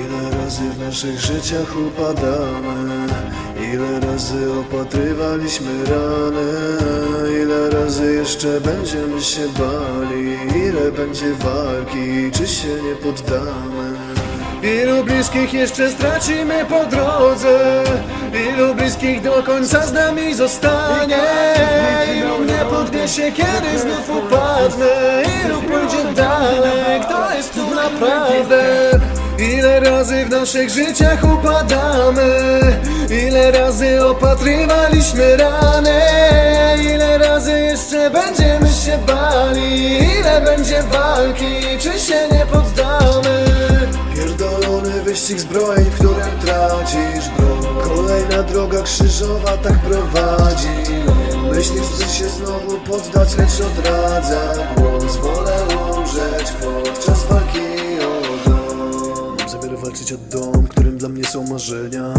Ile razy w naszych życiach upadamy? Ile razy opatrywaliśmy rany? Ile razy jeszcze będziemy się bali? Ile będzie walki, czy się nie poddamy? Ilu bliskich jeszcze stracimy po drodze? Ilu bliskich do końca z nami zostanie? Ilu mnie podniesie, kiedy znów upadnę? Ilu pójdzie dalej, Ile razy w naszych życiach upadamy? Ile razy opatrywaliśmy rany? Ile razy jeszcze będziemy się bali? Ile będzie walki, czy się nie poddamy? Pierdolony wyścig zbrojeń, w którym tracisz broń. Kolejna droga krzyżowa tak prowadzi. Myślisz, znowu poddać, lecz odradza głos. Wolę umrzeć podczas walki o dom. Mam zamiar walczyć o dom, którym dla mnie są marzenia.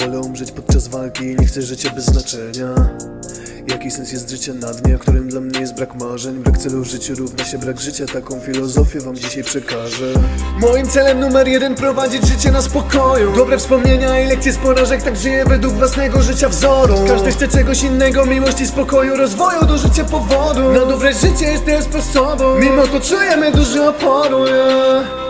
Wolę umrzeć podczas walki, nie chcę życia bez znaczenia Jaki sens jest życia na dnie, którym dla mnie jest brak marzeń. Brak celu w życiu równa się brak życia, taką filozofię wam dzisiaj przekażę. Moim celem numer jeden prowadzić życie na spokoju. Dobre wspomnienia i lekcje z porażek, tak żyję według własnego życia wzoru. Każdy chce czegoś innego, miłości, spokoju, rozwoju do życia powodu. Na dobre życie jestem sposobem, mimo to czujemy duży oporu yeah.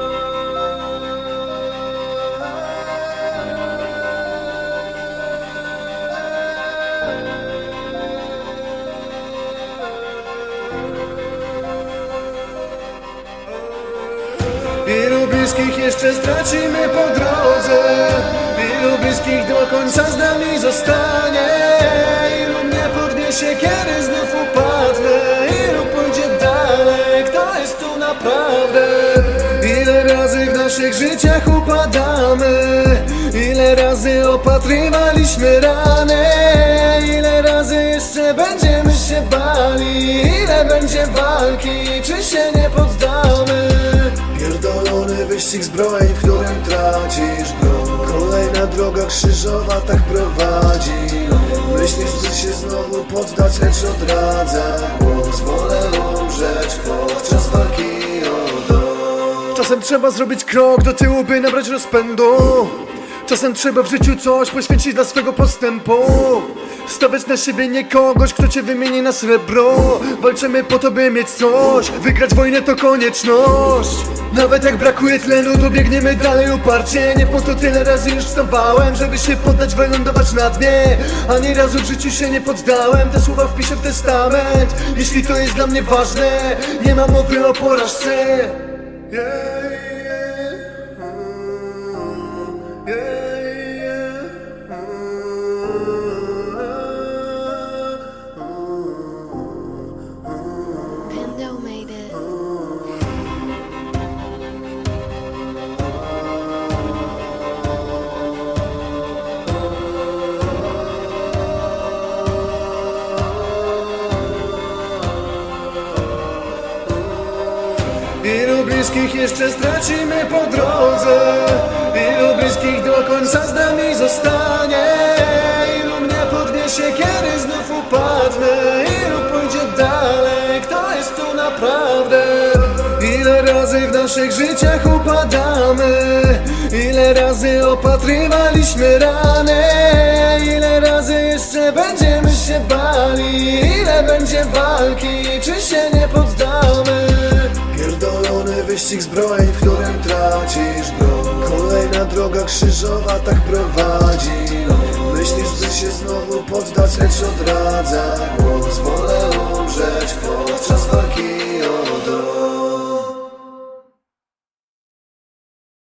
Ilu bliskich jeszcze stracimy po drodze. Ilu bliskich do końca z nami zostanie. Ilu mnie podniesie, kiedy znów upadnę. Ilu pójdzie dalej, kto jest tu naprawdę? Ile razy w naszych życiach upadamy? Ile razy opatrywaliśmy rany? Ile razy jeszcze będziemy się bali? Ile będzie walki, czy się nie poddamy wyścig zbrojeń, w którym tracisz broń. Kolejna droga krzyżowa tak prowadzi. Myślisz, by się znowu poddać, lecz odradza głos. Wolę umrzeć podczas walki o dom. Czasem trzeba zrobić krok do tyłu, by nabrać rozpędu Czasem trzeba w życiu coś poświęcić dla swego postępu. Stawiać na siebie nie kogoś, kto cię wymieni na srebro. Walczymy po to, by mieć coś. Wygrać wojnę to konieczność. Nawet jak brakuje tlenu, to biegniemy dalej uparcie. Nie po to tyle razy już wstawałem Żeby się poddać, wylądować na dnie. Ani razu w życiu się nie poddałem. Te słowa wpiszę w testament. Jeśli to jest dla mnie ważne Nie ma mowy o porażce. Yeah. Bliskich jeszcze stracimy po drodze. Ilu bliskich do końca z nami zostanie? Ilu mnie podniesie, kiedy znów upadnę? Ilu pójdzie dalej, kto jest tu naprawdę? Ile razy w naszych życiach upadamy? Ile razy opatrywaliśmy rany? Ile razy jeszcze będziemy się bali? Ile będzie walki, wyścig zbrojeń, w którym tracisz broń Kolejna droga krzyżowa tak prowadzi. Myślisz, by się znowu poddać, lecz odradza głos. Wolę umrzeć